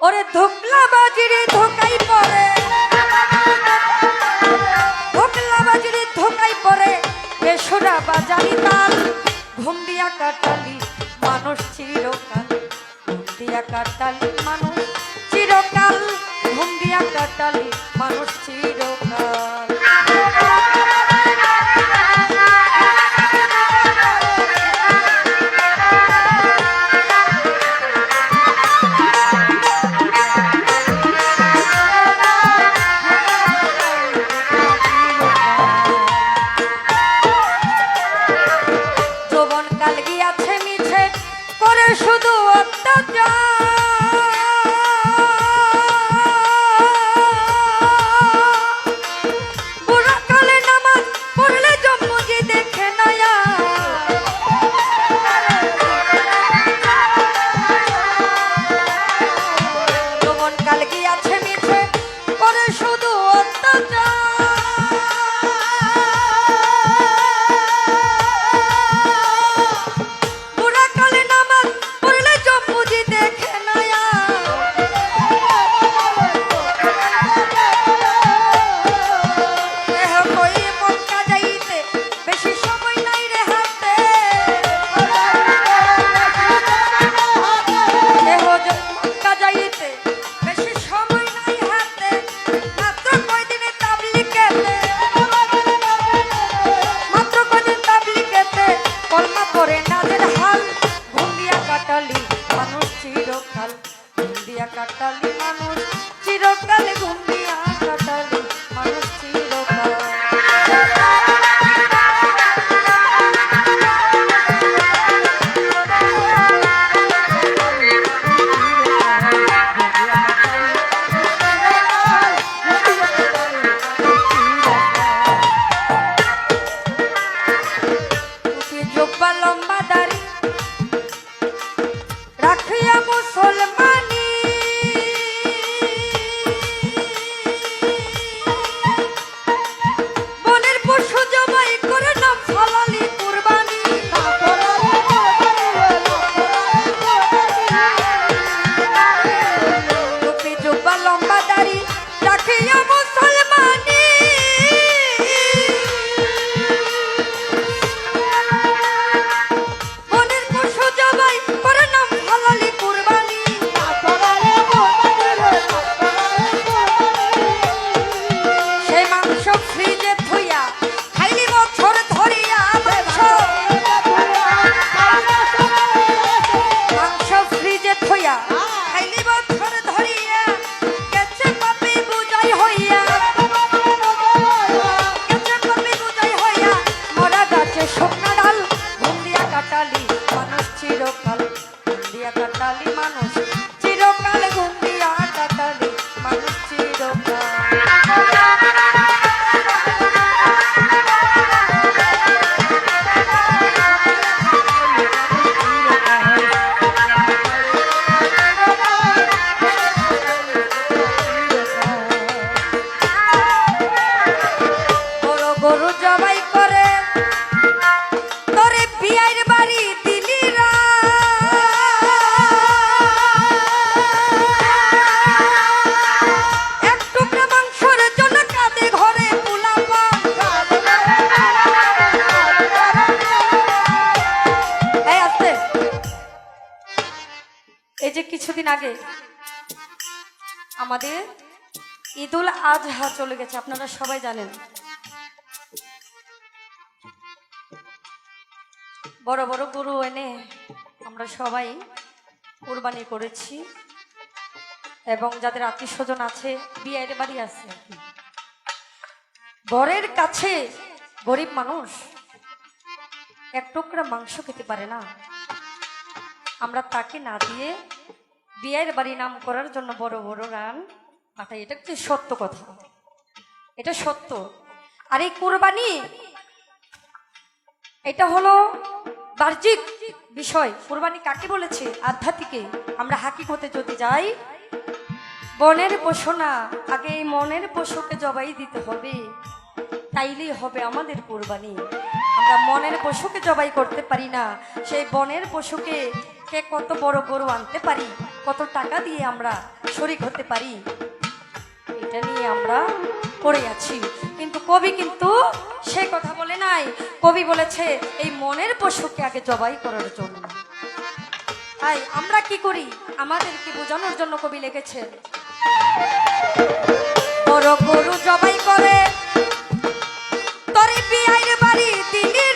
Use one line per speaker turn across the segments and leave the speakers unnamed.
ওরে ধোকলা বাজিরে ধোকাই পড়ে ধোকলা বাজিরে ধোকাই পড়ে বেসরা বাজারি তাল ঘুম দিয়া কাটালি মানুষ চিরকাল। ঘুম দিয়া কাটালি মানুষ চিরকাল ঘুম দিয়া কাটালি মানুষ চিরকাল। মানুষ চিরকাল ইন্ডিয়া কাটালি মানুষ চিরকাল ঘুম আগে। আমাদের ঈদুল আজহা চলে গেছে, আপনারা সবাই জানেন। বড় বড় গরু এনে আমরা সবাই কোরবানি করেছি। এবং যাদের আত্মীয় স্বজন আছে, বিয়ের বাড়ি আছে। বরের কাছে গরিব মানুষ এক টুকরা মাংস খেতে পারে না। আমরা তাকে না দিয়ে বিয়ের বাড়ি নাম করার জন্য বড় বড় গান পাঠাই এটা কি সত্য কথা? এটা সত্য। আর এই কোরবানি, এটা হলো বাহ্যিক বিষয়। কোরবানি কাকে বলেছে? আধ্যাত্মিকে। আমরা হাকিমতে যদি যাই, বনের পোষণা আগে এই মনের পশুকে জবাই দিতে হবে। তাইলেই হবে আমাদের কোরবানি। আমরা মনের পশুকে জবাই করতে পারি না। সেই বনের পশুকে কে কত বড় গরু আনতে পারি? কত টাকা দিয়ে আমরা শরিক হতে পারি? এটা নিয়ে আমরা পড়ে আছি। কিন্তু কবি কিন্তু সে কথা বলে নাই। কবি বলেছে, এই মনের পশুকে আগে জবাই করার জন্য। তাই আমরা কি করি? আমাদের কি বোঝানোর জন্য কবি লিখেছেন বড় গরু জবাই করে, তরে পিয়াইয়ের বাড়ি দিনের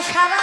Ich habe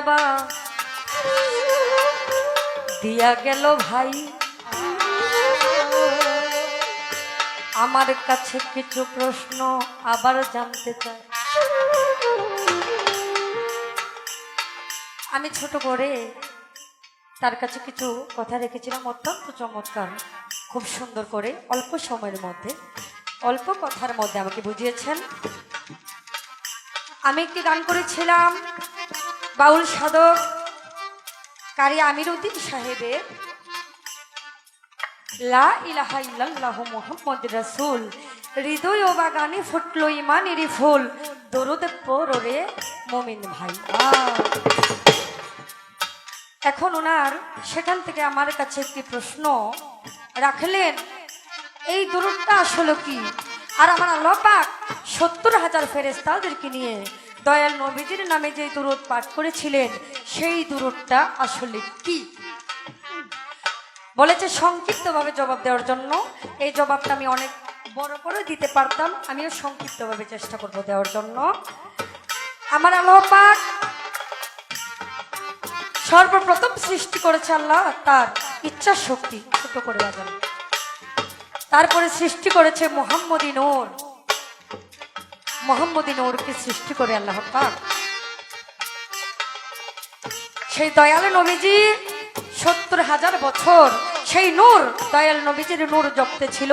বাবা দিয়া গেল ভাই। আমার কাছে কিছু প্রশ্ন আবার জানতে চাই আমি ছোট করে তার কাছে কিছু কথা রেখেছিলাম, অত্যন্ত চমৎকার, খুব সুন্দর করে, অল্প সময়ের মধ্যে। অল্প কথার মধ্যে আমাকে বুঝিয়েছেন। আমি একটি গান করেছিলাম। বাউল সাধক কারি আমির উদ্দিন সাহেবের লা ইলাহা ইল্লাল্লাহ মুহাম্মদ রাসূল, হৃদয় ও বাগানে ফুটলো ইমানেরই ফুল, দরুদ পরে মমিন ভাই। এখন ওনার সেখান থেকে আমার কাছে একটি প্রশ্ন রাখলেন, এই দূরটা আসলে কি? আর আমার আল্লাহ পাক সত্তর হাজার ফেরেস্তাদেরকে নিয়ে দয়াল নবীজির নামে যে দূরত পাঠ করেছিলেন, সেই দূরতটা আসলে কি? বলেছে সংক্ষিপ্তভাবে জবাব দেওয়ার জন্য। এই জবাবটা আমি অনেক বড় করে দিতে পারতাম, আমিও সংক্ষিপ্তভাবে চেষ্টা করব দেওয়ার জন্য। আমার আল্লাহ সর্বপ্রথম সৃষ্টি করেছে আল্লাহ তার ইচ্ছা শক্তি ছোট করে বাজানো। তারপরে সৃষ্টি করেছে মোহাম্মদী নূর। মোহাম্মদী নূরকে সৃষ্টি করে আল্লাহ পাক। সেই দয়াল নবীজি সত্তর হাজার বছর, সেই নূর, দয়াল নবীজির নূর জপতে ছিল।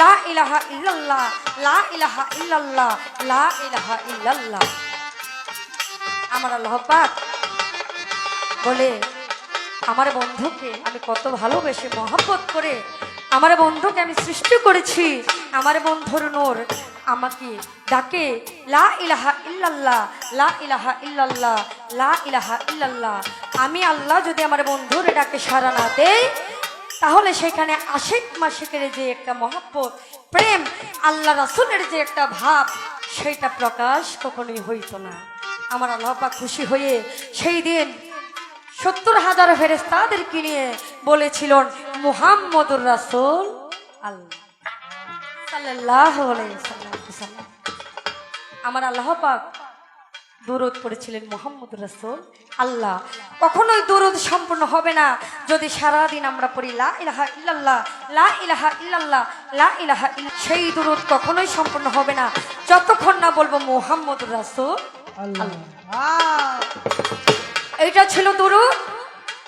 লা ইলাহা ইল্লাল্লাহ, লা ইলাহা ইল্লাল্লাহ, লা ইলাহা ইল্লাল্লাহ। আমার আল্লাহ পাক বলে, আমার বন্ধুকে আমি কত ভালোবেসে মহব্বত করে, আমার বন্ধুকে আমি সৃষ্টি করেছি। আমার বন্ধুর নূর আমাকে ডাকে, লা ইলাহা ইল্লাল্লাহ, লা ইলাহা ইল্লাল্লাহ, লা ইলাহা ইল্লাল্লাহ। আমি আল্লাহ যদি আমার বন্ধুর ডাকে সারা না দেই, তাহলে সেখানে আশিক মাসিকের যে একটা মহব্বত, প্রেম, আল্লাহ রাসুলের যে একটা ভাব সেইটা প্রকাশ কখনোই হইতো না। আমার আল্লাহ পাক খুশি হয়ে সেই দিন সত্তর হাজার ফেরেস্তাদেরকে নিয়ে বলেছিলেন, মুহাম্মদুর রাসুল আল্লাহ। সাল্লাম। আমার আল্লাহ পাক দুরুদ পড়েছিলেন মোহাম্মদ রাসুল। আল্লাহ কখনোই দুরুদ সম্পূর্ণ হবে না। যদি সারাদিন আমরা পড়ি লা ইলাহা ইল্লাল্লাহ লা ইলাহা ইল্লাল্লাহ লা ইলাহা ইল্লা সেই দুরুদ কখনোই সম্পূর্ণ হবে না। যতক্ষণ না বলব মোহাম্মদ রাসুল আল্লাহ। এইটা ছিল দুরুদ।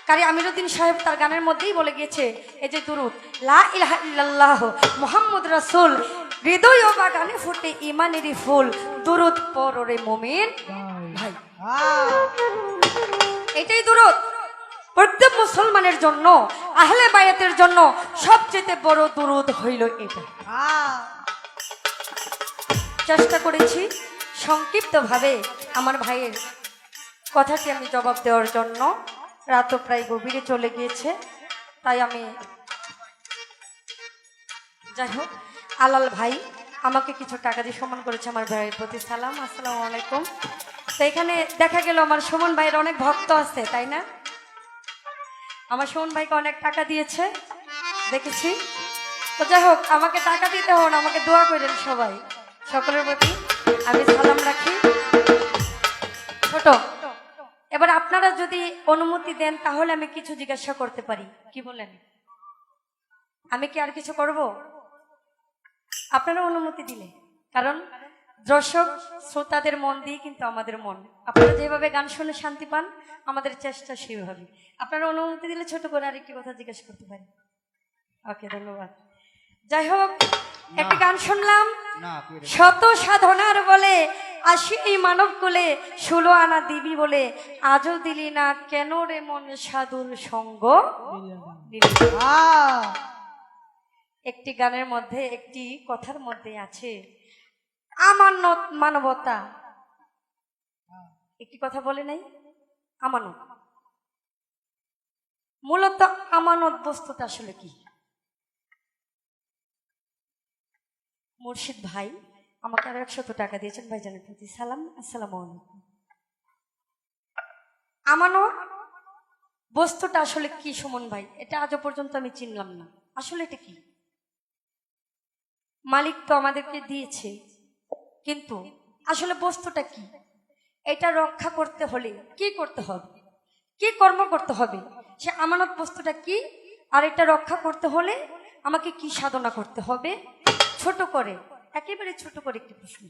কারি আমিরুদ্দিন সাহেব তার গানের মধ্যেই বলে গিয়েছে এই যে দুরুদ লা ইলাহা ইল্লাল্লাহ মোহাম্মদ রাসূল হৃদয় ও বাগানে ফুটে ইমানেরই ফুল। দুরুদ পরে মুমিন। ভাই এটাই দুরুদ। প্রত্যেক মুসলমানের জন্য আহলে বায়াতের জন্য সবচেয়ে বড় দুরুদ হইল এটা। চেষ্টা করেছি সংক্ষিপ্তভাবে আমার ভাইয়ের কথাটি আমি জবাব দেওয়ার জন্য। রাতও প্রায় গভীরে চলে গিয়েছে তাই আমি যাই হোক আলাল ভাই, আমাকে কিছু টাকা দিয়ে সম্মান করেছে আমার ভাইয়ের প্রতি। সালাম, আসসালামু আলাইকুম। তো এখানে দেখা গেল আমার সুমন ভাইয়ের অনেক ভক্ত আছে, তাই না? আমার সুমন ভাইকে অনেক টাকা দিয়েছে, দেখেছি। তো যাই হোক, আমাকে টাকা দিতে হন, আমাকে দোয়া করেন সবাই, সকলের প্রতি। আমি সালাম রাখি। ছোট, এবার আপনারা যদি অনুমতি দেন, তাহলে আমি কিছু জিজ্ঞাসা করতে পারি। কি বলেন? আমি কি আর কিছু করব? আপনারা অনুমতি দিলে। কারণ দর্শক শ্রোতাদের মন দিয়ে কিন্তু আমাদের মন। আপনারা যেভাবে গান শুনে শান্তি পান আমাদের চেষ্টা সেইভাবে আপনারা অনুমতি দিলে ছোট করে আরেকটি কথা জিজ্ঞাসা করতে পারি। ওকে ধন্যবাদ। যাই হোক একটি গান শুনলাম। শত সাধনার বলে আসি এই মানব কোলে ষোলো আনা দিবি বলে। আজও দিলি না কেন রে মন সাধুর সঙ্গ? একটি গানের মধ্যে, একটি কথার মধ্যে আছে, আমানত মানবতা। একটি কথা বলে নাই, আমানত। মূলত আমানত বস্তুটা আসলে কি? মুর্শিদ ভাই আমাকে আরও একশত টাকা দিয়েছেন ভাই ভাইজানের প্রতি সালাম, আসসালাম আলাইকুম। আমানো বস্তুটা আসলে কি সুমন ভাই? এটা আজও পর্যন্ত আমি চিনলাম না। আসলে এটা কি? মালিক তো আমাদেরকে দিয়েছে। কিন্তু আসলে বস্তুটা কি? এটা রক্ষা করতে হলে কি করতে হবে? কি কর্ম করতে হবে? সে আমানত বস্তুটা কি? আর এটা রক্ষা করতে হলে আমাকে কি সাধনা করতে হবে? ছোট করে, একেবারে ছোট করে একটি প্রশ্ন।